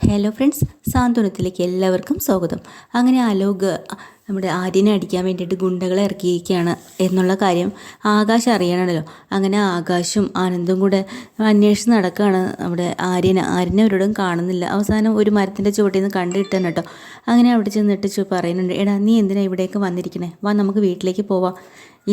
Hello friends സാന്ത്വനത്തിലേക്ക് എല്ലാവർക്കും സ്വാഗതം. അങ്ങനെ അലോക് നമ്മുടെ ആര്യനെ അടിക്കാൻ വേണ്ടിയിട്ട് ഗുണ്ടകളെ ഇറക്കിയിരിക്കുകയാണ് എന്നുള്ള കാര്യം ആകാശ് അറിയണമല്ലോ. അങ്ങനെ ആകാശും ആനന്ദും കൂടെ അന്വേഷിച്ച് നടക്കുകയാണ് നമ്മുടെ ആര്യനെ. ആര്യനെ അവരോടും കാണുന്നില്ല. അവസാനം ഒരു മരത്തിന്റെ ചുവട്ടിൽ നിന്ന് കണ്ടിട്ടാണ് കേട്ടോ. അങ്ങനെ അവിടെ ചെന്നിട്ട് പറയുന്നുണ്ട് എടാ നീ എന്തിനാണ് ഇവിടേക്ക് വന്നിരിക്കണേ? വാ നമുക്ക് വീട്ടിലേക്ക് പോവാം.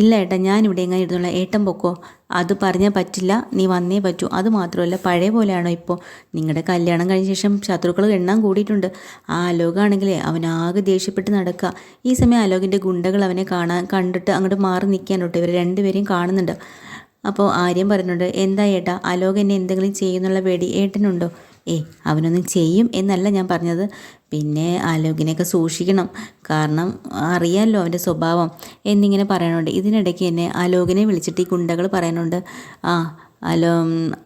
ഇല്ല ഏട്ടാ ഞാൻ ഇവിടെ എങ്ങനെ ഇരുന്നുള്ള ഏട്ടൻ പൊക്കോ? അത് പറഞ്ഞാൽ പറ്റില്ല നീ വന്നേ പറ്റൂ. അത് മാത്രമല്ല പഴയ പോലെയാണോ ഇപ്പോൾ നിങ്ങളുടെ കല്യാണം കഴിഞ്ഞ ശേഷം ശത്രുക്കൾ എണ്ണം കൂടിയിട്ടുണ്ട്. ആ അലോകാണെങ്കിലേ അവനാകെ ദേഷ്യപ്പെട്ട് നടക്കുക ഈ സമയം അലോകിന്റെ ഗുണ്ടകൾ അവനെ കാണാൻ കണ്ടിട്ട് അങ്ങോട്ട് മാറി നിൽക്കാനോട്ട് ഇവർ രണ്ടുപേരെയും കാണുന്നുണ്ട്. അപ്പോൾ ആര്യം പറയുന്നുണ്ട് എന്താ ഏട്ടാ അലോക് എന്നെ എന്തെങ്കിലും ചെയ്യുന്നുള്ള പേടി ഏട്ടനുണ്ടോ? ഏയ് അവനൊന്നും ചെയ്യും എന്നല്ല ഞാൻ പറഞ്ഞത്. പിന്നെ ആലോകിനെയൊക്കെ സൂക്ഷിക്കണം. കാരണം അറിയാമല്ലോ അവന്റെ സ്വഭാവം. എന്നിങ്ങനെ പറയാനുണ്ട്. ഇതിനിടയ്ക്ക് എന്നെ ആലോകിനെ വിളിച്ചിട്ട് ഈ കുണ്ടകൾ പറയാനുണ്ട്. ആ അലോ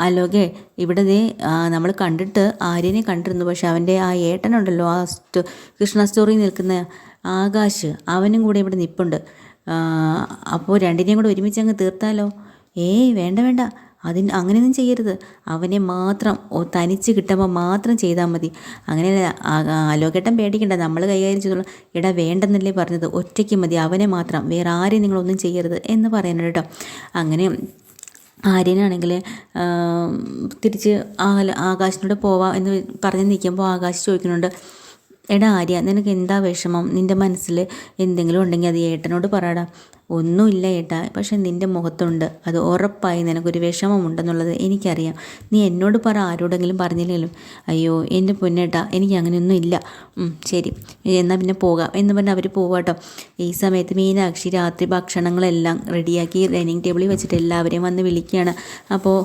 അലോകെ ഇവിടെ ദേ നമ്മൾ കണ്ടിട്ട് ആര്യനെ കണ്ടിരുന്നു. പക്ഷെ അവന്റെ ആ ഏട്ടനുണ്ടല്ലോ ആ സ്റ്റോ കൃഷ്ണ സ്റ്റോറി നിൽക്കുന്ന ആകാശ് അവനും കൂടെ ഇവിടെ നിൽപ്പുണ്ട് അപ്പോൾ രണ്ടിനെയും കൂടെ ഒരുമിച്ച് അങ്ങ് തീർത്താലോ? ഏയ് വേണ്ട വേണ്ട. അതിന് അങ്ങനെയൊന്നും ചെയ്യരുത്. അവനെ മാത്രം തനിച്ച് കിട്ടുമ്പോൾ മാത്രം ചെയ്താൽ മതി. അങ്ങനെ അലോകേട്ടൻ പേടിക്കണ്ട. നമ്മൾ കൈകാര്യം ചെയ്തോളൂ. ഇടാ വേണ്ടെന്നല്ലേ പറഞ്ഞത്. ഒറ്റയ്ക്ക് മതി. അവനെ മാത്രം. വേറെ ആരെയും നിങ്ങളൊന്നും ചെയ്യരുത് എന്ന് പറയുന്നത് കേട്ടോ. അങ്ങനെ ആര്യനാണെങ്കിൽ തിരിച്ച് ആകാശിനോട് പോവാം എന്ന് പറഞ്ഞ് നിൽക്കുമ്പോൾ ആകാശ് ചോദിക്കുന്നുണ്ട്. എടാ ആര്യ നിനക്ക് എന്താ വിഷമം? നിന്റെ മനസ്സിൽ എന്തെങ്കിലും ഉണ്ടെങ്കിൽ അത് ഏട്ടനോട് പറയടാ ഒന്നുമില്ല ഏട്ടാ പക്ഷെ നിന്റെ മുഖത്തുണ്ട്. അത് ഉറപ്പായി നിനക്കൊരു വിഷമമുണ്ടെന്നുള്ളത് എനിക്കറിയാം. നീ എന്നോട് പറ ആരോടെങ്കിലും പറഞ്ഞില്ലെങ്കിലും. അയ്യോ എന്റെ പൊന്നേട്ടാ എനിക്ക് അങ്ങനെയൊന്നും ഇല്ല. ശരി. എന്നാൽ പിന്നെ പോകാം. എന്ന് പറഞ്ഞാൽ അവർ പോവാട്ടോ. ഈ സമയത്ത് മീനാക്ഷി രാത്രി ഭക്ഷണങ്ങളെല്ലാം റെഡിയാക്കി ഡൈനിങ് ടേബിളിൽ വെച്ചിട്ട് എല്ലാവരെയും വന്ന് വിളിക്കുകയാണ്. അപ്പോൾ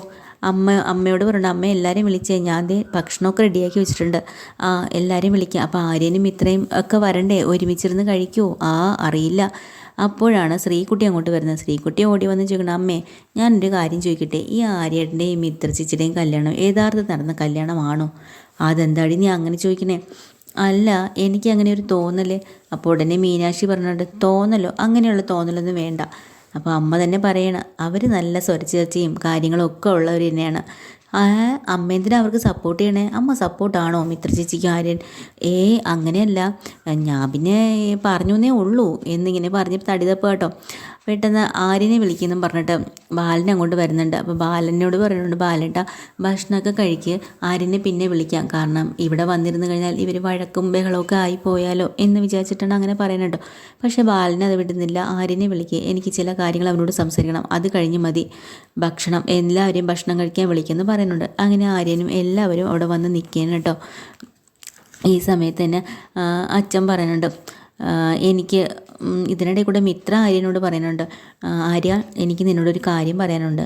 അമ്മ അമ്മയോട് പറഞ്ഞു അമ്മ എല്ലാവരെയും വിളിച്ചേ ഞാൻ ദേ ഭക്ഷണമൊക്കെ റെഡിയാക്കി വെച്ചിട്ടുണ്ട്. ആ എല്ലാവരെയും വിളിക്കുക അപ്പോൾ ആര്യനും ഇത്രയും ഒക്കെ വരണ്ടേ ഒരുമിച്ചിരുന്ന് കഴിക്കുമോ ആ അറിയില്ല. അപ്പോഴാണ് ശ്രീകുട്ടി അങ്ങോട്ട് വരുന്നത്. ശ്രീകുട്ടി ഓടി വന്ന് ചോദിക്കണം അമ്മേ ഞാനൊരു കാര്യം ചോദിക്കട്ടെ? ഈ ആര്യേട്ടന്റെയും മിത്ര കല്യാണം യഥാർത്ഥത്തിൽ നടന്ന കല്യാണമാണോ? അതെന്താടി നീ അങ്ങനെ ചോദിക്കണേ? അല്ല എനിക്ക് അങ്ങനെ ഒരു തോന്നൽ. അപ്പോൾ ഉടനെ മീനാക്ഷി പറഞ്ഞിട്ട് തോന്നലോ? അങ്ങനെയുള്ള തോന്നലൊന്നും വേണ്ട. അപ്പോൾ അമ്മ തന്നെ പറയണം അവർ നല്ല സ്വരച്ചേർച്ചയും കാര്യങ്ങളും ഒക്കെ ഉള്ളവർ തന്നെയാണ്. അമ്മ എന്തിനാ അവർക്ക് സപ്പോർട്ട് ചെയ്യണേ? അമ്മ സപ്പോർട്ടാണോ മിത്ര ചേച്ചിക്ക് ആര്യൻ? ഏ അങ്ങനെയല്ല. ഞാൻ പിന്നെ പറഞ്ഞു എന്നേ ഉള്ളൂ. എന്നിങ്ങനെ പറഞ്ഞ് തടിതപ്പ് കേട്ടോ. പെട്ടെന്ന് ആര്യനെ വിളിക്കുന്നു പറഞ്ഞിട്ട് ബാലൻ അങ്ങോട്ട് വരുന്നുണ്ട്. അപ്പോൾ ബാലനോട് പറയുന്നുണ്ട് ബാലട്ട ഭക്ഷണമൊക്കെ കഴിക്ക്. ആര്യനെ പിന്നെ വിളിക്കാം. കാരണം ഇവിടെ വന്നിരുന്നു കഴിഞ്ഞാൽ ഇവർ വഴക്കും ബഹളമൊക്കെ ആയി പോയാലോ എന്ന് വിചാരിച്ചിട്ടാണ് അങ്ങനെ പറയുന്നുണ്ടോ പക്ഷേ ബാലനെ അത് വിടുന്നില്ല ആര്യനെ വിളിക്കുക എനിക്ക് ചില കാര്യങ്ങൾ അവനോട് സംസാരിക്കണം. അത് കഴിഞ്ഞ് മതി. ഭക്ഷണം. എല്ലാവരെയും ഭക്ഷണം കഴിക്കാൻ വിളിക്കുമെന്ന് പറയുന്നുണ്ട്. അങ്ങനെ ആര്യനും എല്ലാവരും അവിടെ വന്ന് നിൽക്കുകയാണ് കേട്ടോ. ഈ സമയത്ത് തന്നെ അച്ഛൻ പറയുന്നുണ്ട് എനിക്ക് ഇതിനിടെ കൂടെ മിത്ര ആര്യനോട് പറയുന്നുണ്ട് ആര്യ എനിക്ക് നിന്നോടൊരു കാര്യം പറയാനുണ്ട്.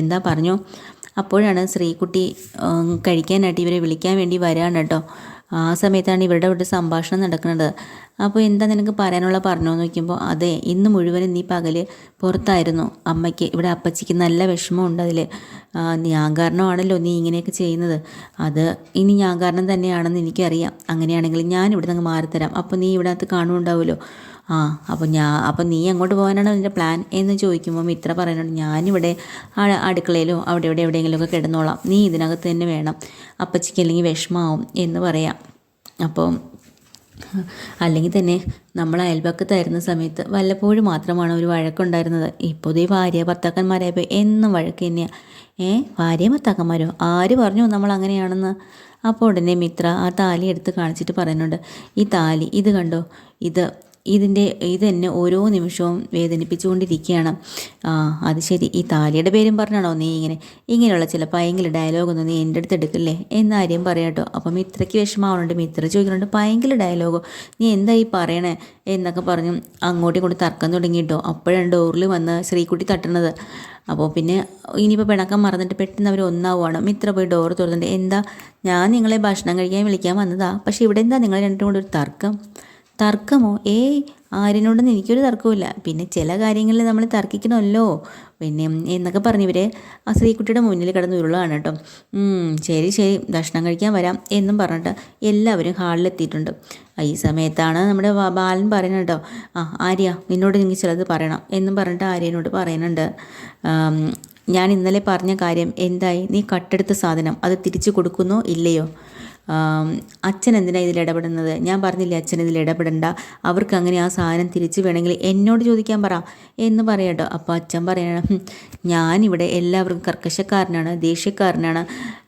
എന്താ പറഞ്ഞു? അപ്പോഴാണ് ശ്രീകുട്ടി കഴിക്കാനായിട്ട് ഇവരെ വിളിക്കാൻ വേണ്ടി വരാണ് കേട്ടോ. ആ സമയത്താണ് ഇവരുടെ ഇവിടെ സംഭാഷണം നടക്കുന്നത്. അപ്പോൾ എന്താ നിനക്ക് പറയാനുള്ള പറഞ്ഞോ നോക്കുമ്പോൾ അതെ ഇന്ന് മുഴുവനും നീ പകൽ പുറത്തായിരുന്നു. അമ്മയ്ക്ക് ഇവിടെ അപ്പച്ചിക്ക് നല്ല വിഷമമുണ്ട് അതിൽ ഞാൻ കാരണമാണല്ലോ നീ ഇങ്ങനെയൊക്കെ ചെയ്യുന്നത്. അത് ഇനി ഞാൻ കാരണം തന്നെയാണെന്ന് എനിക്കറിയാം. അങ്ങനെയാണെങ്കിൽ ഞാൻ ഇവിടെ നിന്ന് മാറിത്തരാം. അപ്പോൾ നീ ഇവിടെ അകത്ത് കാണുന്നുണ്ടാവുമല്ലോ ആ അപ്പോൾ ഞാൻ അപ്പോൾ നീ അങ്ങോട്ട് പോകാനാണ് നിന്റെ പ്ലാൻ എന്ന് ചോദിക്കുമ്പോൾ മിത്ര പറയുന്നുണ്ട്. ഞാനിവിടെ അടുക്കളയിലോ അവിടെ ഇവിടെ എവിടെയെങ്കിലുമൊക്കെ കിടന്നോളാം. നീ ഇതിനകത്ത് തന്നെ വേണം. അപ്പച്ചിക്ക് അല്ലെങ്കിൽ വിഷമാവും എന്ന് പറയാം. അപ്പോൾ അല്ലെങ്കിൽ തന്നെ നമ്മൾ അയൽപക്കത്തായിരുന്ന സമയത്ത് വല്ലപ്പോഴും മാത്രമാണ് ഒരു വഴക്കുണ്ടായിരുന്നത്. ഇപ്പോൾ ഈ ഭാര്യ ഭർത്താക്കന്മാരായപ്പോൾ എന്നും വഴക്ക് തന്നെയാണ് ഏ ഭാര്യ ഭർത്താക്കന്മാരോ? ആര് പറഞ്ഞു നമ്മൾ അങ്ങനെയാണെന്ന്? അപ്പോൾ ഉടനെ മിത്ര ആ താലി എടുത്ത് കാണിച്ചിട്ട് പറയുന്നുണ്ട്. ഈ താലി ഇത് കണ്ടോ? ഇത് ഇതിന്റെ ഇതെന്നെ ഓരോ നിമിഷവും വേദനിപ്പിച്ചുകൊണ്ടിരിക്കുകയാണ്. ആ അത് ശരി. ഈ താലിയുടെ പേരും പറഞ്ഞാണോ നീ ഇങ്ങനെ ഇങ്ങനെയുള്ള ചില ഭയങ്കര ഡയലോഗൊന്നും നീ എന്റെ അടുത്ത് എടുക്കില്ലേ എന്നാര്യം പറയാട്ടോ അപ്പം മിത്രയ്ക്ക് വിഷമാവുന്നുണ്ട് മിത്ര ചോദിക്കുന്നുണ്ട് ഭയങ്കര ഡയലോഗോ നീ എന്താ ഈ പറയണേ എന്നൊക്കെ പറഞ്ഞു അങ്ങോട്ടും ഇങ്ങോട്ടും തർക്കം തുടങ്ങിയിട്ടോ അപ്പോഴാണ് ഡോറിൽ വന്ന് ശ്രീകുട്ടി തട്ടുന്നത്. അപ്പോൾ പിന്നെ ഇനിയിപ്പോൾ പിണക്കം മറന്നിട്ട് പെട്ടെന്ന് അവർ ഒന്നാവുകയാണ് മിത്ര പോയി ഡോർ തുറന്നിട്ട് എന്താ ഞാൻ നിങ്ങളെ ഭക്ഷണം കഴിക്കാൻ വിളിക്കാൻ വന്നതാ? പക്ഷേ ഇവിടെ എന്താ നിങ്ങൾ രണ്ടും കൂടെ ഒരു തർക്കം? തർക്കമോ? ഏയ് ആരിനോടൊന്നും എനിക്കൊരു തർക്കമില്ല പിന്നെ ചില കാര്യങ്ങളിൽ നമ്മൾ തർക്കിക്കണമല്ലോ. പിന്നെ എന്നൊക്കെ പറഞ്ഞു ഇവർ ആ സ്ത്രീക്കുട്ടിയുടെ മുന്നിൽ കിടന്ന് ഉരുളാണ് കേട്ടോ. ശരി ശരി ഭക്ഷണം കഴിക്കാൻ വരാം എന്നും പറഞ്ഞിട്ട് എല്ലാവരും ഹാളിലെത്തിയിട്ടുണ്ട് ഈ സമയത്താണ് നമ്മുടെ ബാലൻ പറയുന്നത് കേട്ടോ. ആ ആര്യ നിന്നോട് നിങ്ങൾ ചിലത് പറയണം എന്നും പറഞ്ഞിട്ട് ആര്യനോട് പറയുന്നുണ്ട്. ഞാൻ ഇന്നലെ പറഞ്ഞ കാര്യം എന്തായി? നീ കട്ടെടുത്ത സാധനം അത് തിരിച്ചു കൊടുക്കുന്നോ ഇല്ലയോ? അച്ഛൻ എന്തിനാണ് ഇതിൽ ഇടപെടുന്നത്? ഞാൻ പറഞ്ഞില്ലേ അച്ഛൻ ഇതിൽ ഇടപെടണ്ട. അവർക്ക് അങ്ങനെ ആ സാധനം തിരിച്ച് വേണമെങ്കിൽ എന്നോട് ചോദിക്കാൻ പറ എന്ന് പറയട്ടോ. അപ്പോൾ അച്ഛൻ പറയണം "ഹും, ഞാനിവിടെ എല്ലാവർക്കും കർക്കശക്കാരനാണ് ദേഷ്യക്കാരനാണ്.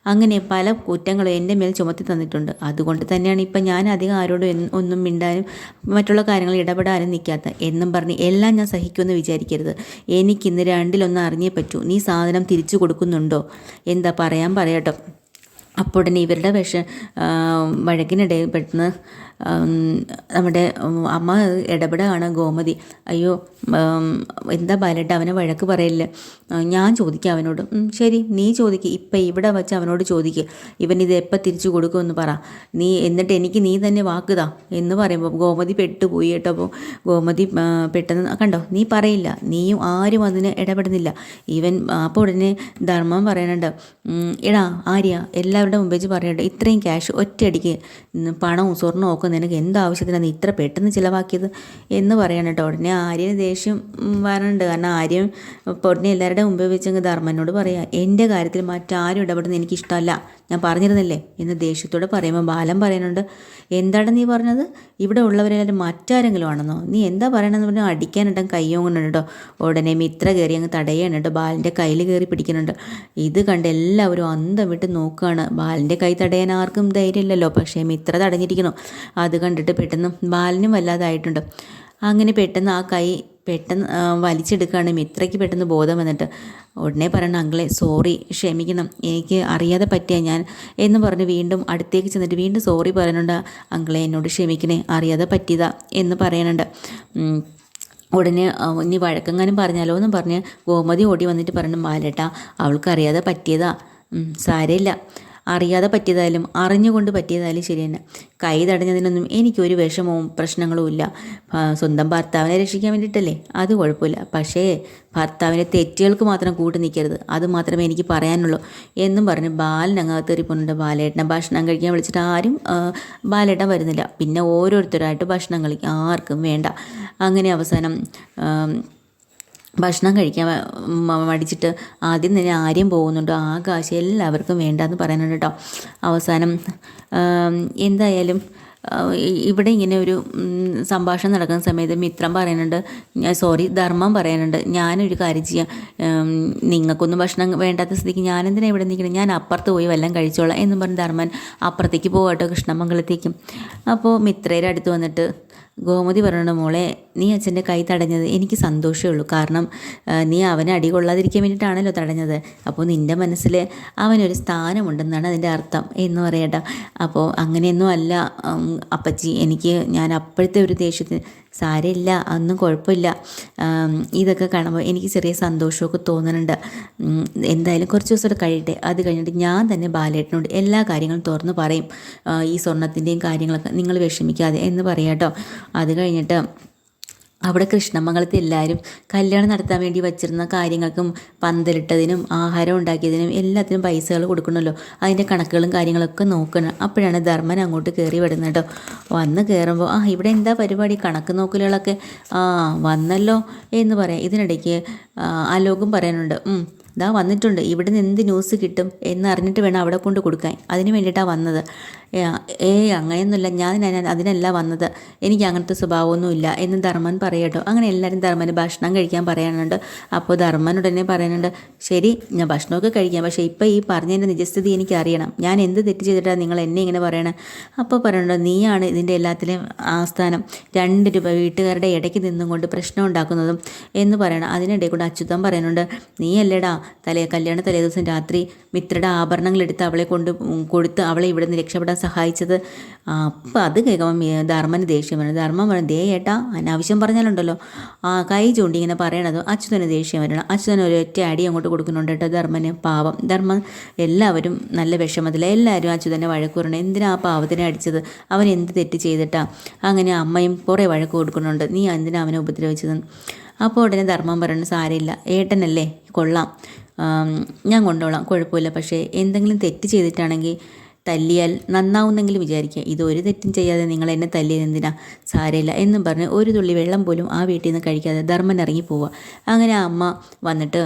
അങ്ങനെ പല കുറ്റങ്ങളും എന്റെ മേൽ ചുമത്തി തന്നിട്ടുണ്ട്. അതുകൊണ്ട് തന്നെയാണ് ഇപ്പം ഞാൻ അധികം ആരോടും ഒന്നും മിണ്ടാനും മറ്റുള്ള കാര്യങ്ങളിൽ ഇടപെടാനും നിൽക്കാത്ത എന്നും പറഞ്ഞ് എല്ലാം ഞാൻ സഹിക്കുമെന്ന് വിചാരിക്കരുത്. എനിക്കിന്ന് രണ്ടിലൊന്ന് അറിഞ്ഞേ പറ്റൂ. നീ സാധനം തിരിച്ചു കൊടുക്കുന്നുണ്ടോ? എന്താ പറയാൻ പറയട്ടോ. അപ്പോൾ ഉടനെ ഇവരുടെ വിഷ വഴക്കിനിടയിൽപ്പെടുന്ന നമ്മുടെ അമ്മ ഇടപെടുകയാണ് ഗോമതി. അയ്യോ എന്താ ബാലേട്ട അവനെ വഴക്ക് പറയില്ല? ഞാൻ ചോദിക്കാം അവനോട്. ശരി നീ ചോദിക്കുക ഇപ്പം ഇവിടെ വച്ച് അവനോട് ചോദിക്കുക ഇവൻ ഇത് എപ്പോൾ തിരിച്ചു കൊടുക്കുമെന്ന് പറ. നീ എന്നിട്ട് എനിക്ക് നീ തന്നെ വാക്കുതാ എന്ന് പറയുമ്പോൾ ഗോമതി പെട്ടുപോയി കേട്ടോ. അപ്പോൾ ഗോമതി പെട്ടെന്ന് കണ്ടോ നീ പറയില്ല. നീയും ആരും അതിന് ഇടപെടുന്നില്ല. ഇവൻ അപ്പോൾ ഉടനെ ധർമ്മം പറയാനുണ്ട് "ഉം, എടാ ആര്യ എല്ലാവരുടെ മുമ്പേച്ച് പറയട്ടെ ഇത്രയും ക്യാഷ് ഒറ്റയടിക്ക്. പണവും സ്വർണവും ഒക്കെ നിനക്ക് എന്താവശ്യത്തിനാണ് നീ ഇത്ര പെട്ടെന്ന് ചിലവാക്കിയത് എന്ന് പറയണം കേട്ടോ. ഉടനെ ആര്യന് ദേഷ്യം വരണുണ്ട് കാരണം ആര്യം ഇപ്പോൾ ഉടനെ എല്ലാവരുടെ മുമ്പ് വെച്ചങ്ങ് ധർമ്മനോട് പറയാം എന്റെ കാര്യത്തിൽ മറ്റാരും ഇടപെടുന്നത് എനിക്കിഷ്ടമല്ല. ഞാൻ പറഞ്ഞിരുന്നില്ലേ? എന്ന് ദേഷ്യത്തോടെ പറയുമ്പോൾ ബാലൻ പറയുന്നുണ്ട് എന്താണ് നീ പറഞ്ഞത്? ഇവിടെ ഉള്ളവരെല്ലാവരും മറ്റാരെങ്കിലും ആണെന്നോ? നീ എന്താ പറയണമെന്ന് പറഞ്ഞാൽ അടിക്കാനിട്ടും കയ്യോങ്ങുന്നുണ്ട് കേട്ടോ. ഉടനെ മിത്ര കയറി അങ്ങ് തടയാണ് ബാലിന്റെ കയ്യിൽ കയറി പിടിക്കുന്നുണ്ട്. ഇത് കണ്ട് എല്ലാവരും അന്തം വിട്ട് നോക്കുകയാണ് ബാലിന്റെ കൈ തടയാൻ ആർക്കും ധൈര്യമില്ലല്ലോ. പക്ഷേ മിത്ര തടഞ്ഞിരിക്കുന്നു. അത് കണ്ടിട്ട് പെട്ടെന്ന് ബാലിനും വല്ലാതായിട്ടുണ്ട്. അങ്ങനെ പെട്ടെന്ന് ആ കൈ പെട്ടെന്ന് വലിച്ചെടുക്കുകയാണ്. മിത്രയ്ക്ക് പെട്ടെന്ന് ബോധം വന്നിട്ട് ഉടനെ പറയണം അങ്കിളെ സോറി ക്ഷമിക്കണം. എനിക്ക് അറിയാതെ പറ്റിയ ഞാൻ എന്ന് പറഞ്ഞ് വീണ്ടും അടുത്തേക്ക് ചെന്നിട്ട് വീണ്ടും സോറി പറയുന്നുണ്ട്. അങ്കിളെ എന്നോട് ക്ഷമിക്കണേ അറിയാതെ പറ്റിയതാ എന്ന് പറയുന്നുണ്ട്. ഉടനെ ഇനി വഴക്കെങ്ങാനും പറഞ്ഞാലോ എന്ന് പറഞ്ഞ് ഗോമതി ഓടി വന്നിട്ട് പറഞ്ഞു മാലേട്ടാ അവൾക്കറിയാതെ പറ്റിയതാ. സാരമില്ല. അറിയാതെ പറ്റിയതായാലും അറിഞ്ഞുകൊണ്ട് പറ്റിയതായാലും ശരി തന്നെ. കൈ തടഞ്ഞതിനൊന്നും എനിക്കൊരു വിഷമവും പ്രശ്നങ്ങളും ഇല്ല. സ്വന്തം ഭർത്താവിനെ രക്ഷിക്കാൻ വേണ്ടിയിട്ടല്ലേ? അത് കുഴപ്പമില്ല. പക്ഷേ ഭർത്താവിന്റെ തെറ്റുകൾക്ക് മാത്രം കൂട്ടു നിൽക്കരുത്. അത് മാത്രമേ എനിക്ക് പറയാനുള്ളൂ എന്നും പറഞ്ഞ് ബാലൻ അങ്ങകത്ത് എറിപ്പോണ്ട് ബാലേട്ടനെ ഭക്ഷണം കഴിക്കാൻ വിളിച്ചിട്ട് ആരും ബാലേട്ടൻ വരുന്നില്ല. പിന്നെ ഓരോരുത്തരായിട്ട് ഭക്ഷണം കളിക്കും ആർക്കും വേണ്ട. അങ്ങനെ അവസാനം ഭക്ഷണം കഴിക്കാൻ മടിച്ചിട്ട് ആദ്യം തന്നെ ആര്യം ആ ആകാശം എല്ലാവർക്കും വേണ്ടെന്ന് പറയുന്നുണ്ട് കേട്ടോ അവസാനം എന്തായാലും ഇവിടെ ഇങ്ങനെ ഒരു സംഭാഷണം നടക്കുന്ന സമയത്ത് മിത്രം പറയുന്നുണ്ട് സോറി ധർമ്മം പറയുന്നുണ്ട് ഞാനൊരു കാര്യം ചെയ്യാം. നിങ്ങൾക്കൊന്നും ഭക്ഷണം വേണ്ടാത്ത സ്ഥിതിക്ക് ഞാനെന്തിനാണ് ഇവിടെ നിൽക്കണം ഞാൻ അപ്പുറത്ത് പോയി വല്ലതും കഴിച്ചോളാം എന്നും പറഞ്ഞ് ധർമ്മൻ അപ്പുറത്തേക്ക് പോകട്ടോ കൃഷ്ണമംഗലത്തേക്കും. അപ്പോൾ മിത്രയുടെ അടുത്ത് വന്നിട്ട് ഗോമതി പറയണ മോളെ നീ അച്ഛന്റെ കൈ തടഞ്ഞത് എനിക്ക് സന്തോഷമേ ഉള്ളൂ. കാരണം നീ അവനെ അടി കൊള്ളാതിരിക്കാൻ വേണ്ടിയിട്ടാണല്ലോ തടഞ്ഞത്. അപ്പോൾ നിന്റെ മനസ്സിൽ അവനൊരു സ്ഥാനമുണ്ടെന്നാണ് അതിന്റെ അർത്ഥം എന്ന് പറയട്ടെ അപ്പോൾ അങ്ങനെയൊന്നും അല്ല അപ്പച്ചി. എനിക്ക് ഞാൻ അപ്പോഴത്തെ ഒരു ദേഷ്യത്തിന് സാരമില്ല അതൊന്നും കുഴപ്പമില്ല. ഇതൊക്കെ കാണുമ്പോൾ എനിക്ക് ചെറിയ സന്തോഷമൊക്കെ തോന്നുന്നുണ്ട്. എന്തായാലും കുറച്ച് ദിവസം കഴിയട്ടെ. അത് കഴിഞ്ഞിട്ട് ഞാൻ തന്നെ ബാലേട്ടനോട് എല്ലാ കാര്യങ്ങളും തുറന്ന് പറയും. ഈ സ്വർണത്തിന്റെയും കാര്യങ്ങളൊക്കെ നിങ്ങൾ വിഷമിക്കാതെ എന്ന് പറയാം കേട്ടോ. അത് കഴിഞ്ഞിട്ട് അവിടെ കൃഷ്ണമംഗലത്ത് എല്ലാവരും കല്യാണം നടത്താൻ വേണ്ടി വച്ചിരുന്ന കാര്യങ്ങൾക്കും പന്തലിട്ടതിനും ആഹാരം ഉണ്ടാക്കിയതിനും എല്ലാത്തിനും പൈസകൾ കൊടുക്കണമല്ലോ. അതിന്റെ കണക്കുകളും കാര്യങ്ങളൊക്കെ നോക്കണം. അപ്പോഴാണ് ധർമ്മൻ അങ്ങോട്ട് കയറി വിടുന്നത് കേട്ടോ. വന്ന് കയറുമ്പോൾ ആ ഇവിടെ എന്താ പരിപാടി? കണക്ക് നോക്കലുകളൊക്കെ? ആ വന്നല്ലോ എന്ന് പറയാം. ഇതിനിടയ്ക്ക് ആലോകം പറയാനുണ്ട് ദാ വന്നിട്ടുണ്ട്. ഇവിടെ നിന്ന് എന്ത് ന്യൂസ് കിട്ടും? എന്ന് അറിഞ്ഞിട്ട് വേണം അവിടെ കൊണ്ട് കൊടുക്കാൻ. അതിന് വേണ്ടിയിട്ടാണ് വന്നത്. ഏ, അങ്ങനെയൊന്നുമില്ല. ഞാൻ അതിനല്ല വന്നത്. എനിക്ക് അങ്ങനത്തെ സ്വഭാവമൊന്നുമില്ല എന്ന് ധർമ്മൻ പറയട്ടോ അങ്ങനെ എല്ലാവരും ധർമ്മന് ഭക്ഷണം കഴിക്കാൻ പറയാനുണ്ട്. അപ്പോൾ ധർമ്മൻ ഉടനെ പറയുന്നുണ്ട് ശരി ഞാൻ ഭക്ഷണമൊക്കെ കഴിക്കാം. പക്ഷേ ഇപ്പോൾ ഈ പറഞ്ഞതിന്റെ നിജസ്ഥിതി എനിക്ക് അറിയണം ഞാൻ എന്ത് തെറ്റ് ചെയ്തിട്ടാണ് നിങ്ങൾ എന്നെ ഇങ്ങനെ പറയണേ? അപ്പോൾ പറയുന്നുണ്ട് നീയാണ് ഇതിന്റെ എല്ലാത്തിലും ആസ്ഥാനം. രണ്ട് രൂപ വീട്ടുകാരുടെ ഇടയ്ക്ക് നിന്നും കൊണ്ട് പ്രശ്നം ഉണ്ടാക്കുന്നതും എന്ന് പറയണം. അതിനിടയിൽ കൂടെ അച്യുതം പറയുന്നുണ്ട് നീയല്ലേടാ തലേ കല്യാണ തലേ ദിവസം രാത്രി മിത്രയുടെ ആഭരണങ്ങൾ എടുത്ത് അവളെ കൊണ്ട് കൊടുത്ത് അവളെ ഇവിടെ നിന്ന് രക്ഷപ്പെടാൻ സഹായിച്ചത്. അപ്പം അത് കേൾക്കുമ്പം ധർമ്മന് ദേഷ്യം വരണം ധർമ്മം പറഞ്ഞു ദേ ഏട്ടാ അനാവശ്യം പറഞ്ഞാലുണ്ടല്ലോ. ആ കൈ ചൂണ്ടി ഇങ്ങനെ പറയണത് അച്യുതന് ദേഷ്യം വരണം. അച്യുതന് ഒരു ഒറ്റ അടി അങ്ങോട്ട് കൊടുക്കുന്നുണ്ട് കേട്ടോ ധർമ്മന്. പാവം. ധർമ്മം എല്ലാവരും നല്ല വിഷമത്തിൽ എല്ലാവരും അച്യുതനെ വഴക്ക് എന്തിനാ ആ പാവത്തിനെ അടിച്ചത്? അവൻ എന്ത് തെറ്റ് ചെയ്തിട്ടാ? അങ്ങനെ അമ്മയും കുറേ വഴക്ക് കൊടുക്കുന്നുണ്ട്. നീ എന്തിനാ അവനെ ഉപദ്രവിച്ചത്? അപ്പോൾ ഉടനെ ധർമ്മം പറയണ സാരമില്ല. ഏട്ടനല്ലേ? കൊള്ളാം. ഞാൻ കൊണ്ടോളാം. കുഴപ്പമില്ല. പക്ഷേ എന്തെങ്കിലും തെറ്റ് ചെയ്തിട്ടാണെങ്കിൽ തല്ലിയാൽ നന്നാവുന്നെങ്കിലും വിചാരിക്കുക. ഇത് ഒരു തെറ്റും ചെയ്യാതെ നിങ്ങൾ എന്നെ തല്ലിയത് എന്തിനാ? സാരയില്ല എന്നും പറഞ്ഞ് ഒരു തുള്ളി വെള്ളം പോലും ആ വീട്ടിൽ നിന്ന് കഴിക്കാതെ ധർമ്മൻ ഇറങ്ങി പോവുക. അങ്ങനെ അമ്മ വന്നിട്ട്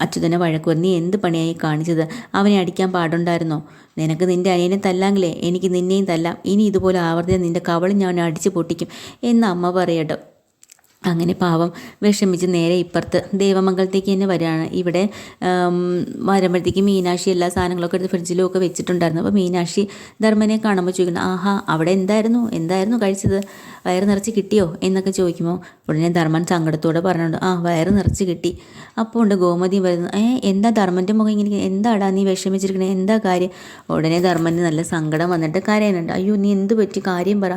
അച്യുതനെ വഴക്ക് വന്ന് നീ എന്ത് പണിയായി കാണിച്ചത്? അവനെ അടിക്കാൻ പാടുണ്ടായിരുന്നോ? നിനക്ക് നിന്റെ അനിയനെ തല്ലാങ്കിലേ? എനിക്ക് നിന്നെയും തല്ലാം. ഇനി ഇതുപോലെ ആവർത്തിച്ച് നിന്റെ കവളും ഞാൻ അടിച്ചു പൊട്ടിക്കും. എന്ന് അമ്മ പറയട്ടോ. അങ്ങനെ പാവം വിഷമിച്ച് നേരെ ഇപ്പുറത്ത് ദേവമംഗലത്തേക്ക് തന്നെ വരികയാണ്. ഇവിടെ വരുമ്പോഴത്തേക്ക് മീനാക്ഷി എല്ലാ സാധനങ്ങളൊക്കെ എടുത്ത് ഫ്രിഡ്ജിലും ഒക്കെ വെച്ചിട്ടുണ്ടായിരുന്നു. അപ്പോൾ മീനാക്ഷി ധർമ്മനെ കാണുമ്പോൾ ചോദിക്കുന്നു ആഹാ അവിടെ എന്തായിരുന്നു? എന്തായിരുന്നു കഴിച്ചത്? വയറ് നിറച്ച് കിട്ടിയോ എന്നൊക്കെ ചോദിക്കുമ്പോൾ ഉടനെ ധർമ്മൻ സങ്കടത്തോടെ പറഞ്ഞുകൊണ്ട് ആ വയറ് നിറച്ച് കിട്ടി. അപ്പോൾ ഉണ്ട് ഗോമതി വരുന്നു ഏ എന്താ ധർമ്മന്റെ മുഖം ഇങ്ങനെ എന്താടാ നീ വിഷമിച്ചിരിക്കണേ? എന്താ കാര്യം? ഉടനെ ധർമ്മന് നല്ല സങ്കടം വന്നിട്ട് കരയുന്നുണ്ട് അയ്യോ നീ എന്ത് പറ്റി? കാര്യം പറ.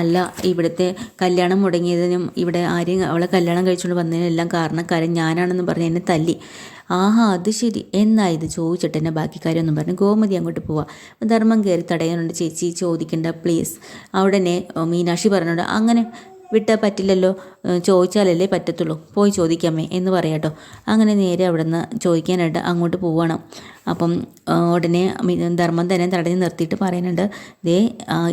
അല്ല ഇവിടുത്തെ കല്യാണം മുടങ്ങിയതിനും ഇവിടെ ആരെയും അവളെ കല്യാണം കഴിച്ചുകൊണ്ട് വന്നതിനെല്ലാം കാരണക്കാരൻ ഞാനാണെന്ന് പറഞ്ഞ് എന്നെ തല്ലി. ആഹാ അത് ശരി. എന്നാ ഇത്? ചോദിച്ചിട്ട് എന്നെ ബാക്കി കാര്യമൊന്നും പറഞ്ഞു. ഗോമതി അങ്ങോട്ട് പോവാം. ധർമ്മം കയറി തടയാനുണ്ട് ചേച്ചി. ചോദിക്കണ്ട പ്ലീസ് അവിടെ മീനാക്ഷി പറഞ്ഞോണ്ട്. അങ്ങനെ വിട്ടാൽ പറ്റില്ലല്ലോ ചോദിച്ചാലല്ലേ പറ്റത്തുള്ളൂ. പോയി ചോദിക്കാമേ എന്ന് പറയാട്ടോ അങ്ങനെ നേരെ അവിടെ നിന്ന് ചോദിക്കാനായിട്ട് അങ്ങോട്ട് പോവണം. അപ്പം ഉടനെ ധർമ്മം തന്നെ തടഞ്ഞു നിർത്തിയിട്ട് പറയുന്നുണ്ട് ദേ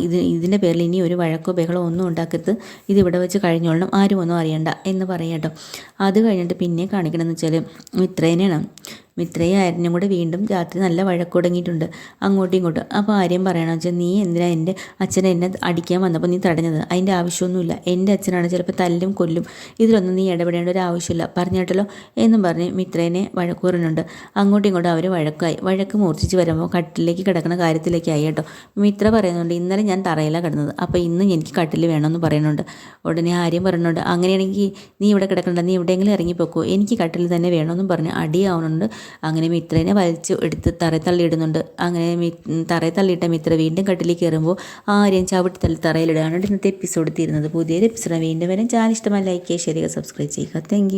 ഇത് ഇതിന്റെ പേരിൽ ഇനി ഒരു വഴക്കോ ബഹളോ ഒന്നും ഉണ്ടാക്കരുത്. ഇതിവിടെ വെച്ച് കഴിഞ്ഞോളണം ആരും ഒന്നും അറിയണ്ട എന്ന് പറയാട്ടോ അത് കഴിഞ്ഞിട്ട് പിന്നെ കാണിക്കണമെന്ന് വെച്ചാൽ മിത്രേനെയാണ് മിത്രയും ആര്യനും കൂടെ വീണ്ടും രാത്രി നല്ല വഴക്കുടങ്ങിയിട്ടുണ്ട് അങ്ങോട്ടും ഇങ്ങോട്ടും. അപ്പോൾ ആര്യം പറയണമെന്ന് വെച്ചാൽ നീ എന്തിനാ എന്റെ അച്ഛനെ എന്നെ അടിക്കാൻ വന്നപ്പോൾ നീ തടഞ്ഞത്? അതിന്റെ ആവശ്യമൊന്നുമില്ല. എന്റെ അച്ഛനാണ് ചിലപ്പോൾ തല്ലും കൊല്ലും. ഇതിലൊന്നും നീ ഇടപെടേണ്ട ഒരു ആവശ്യമില്ല. പറഞ്ഞിട്ടല്ലോ എന്നും പറഞ്ഞ് മിത്രേനെ വഴക്കൂറിനുണ്ട് അങ്ങോട്ടും ഇങ്ങോട്ടും അവർ വഴക്കായി. വഴക്ക് മൂർച്ഛിച്ച് വരുമ്പോൾ കട്ടിലേക്ക് കിടക്കുന്ന കാര്യത്തിലേക്കായി കേട്ടോ. മിത്ര പറയുന്നുണ്ട് ഇന്നലെ ഞാൻ തറയിലാണ് കിടന്നത്. അപ്പോൾ ഇന്ന് എനിക്ക് കട്ടിൽ വേണമെന്ന് പറയുന്നുണ്ട്. ഉടനെ ആര്യം പറയുന്നുണ്ട് അങ്ങനെയാണെങ്കിൽ നീ ഇവിടെ കിടക്കണ്ട. നീ എവിടെയെങ്കിലും ഇറങ്ങിപ്പോക്കോ. എനിക്ക് കട്ടിൽ തന്നെ വേണമെന്നും പറഞ്ഞ് അടിയാവുന്നുണ്ട്. അങ്ങനെ മിത്രനെ വലിച്ചു എടുത്ത് തറയിൽ തള്ളിയിടുന്നുണ്ട്. അങ്ങനെ തറയിൽ തള്ളിയിട്ട മിത്ര വീണ്ടും കട്ടിലേക്ക് കയറുമ്പോൾ ആരെയും ചവിട്ടി തള്ളി തറയിലിടുകയാണ് ഇന്നത്തെ എപ്പിസോഡ് തീരുന്നത്. പുതിയൊരു എപ്പിസോഡ് വീണ്ടും വരും. ചാനൽ ഇഷ്ടമായി ലൈക്ക് ചെയ്യുക ശരിയാ സബ്സ്ക്രൈബ് ചെയ്യുക. താങ്ക്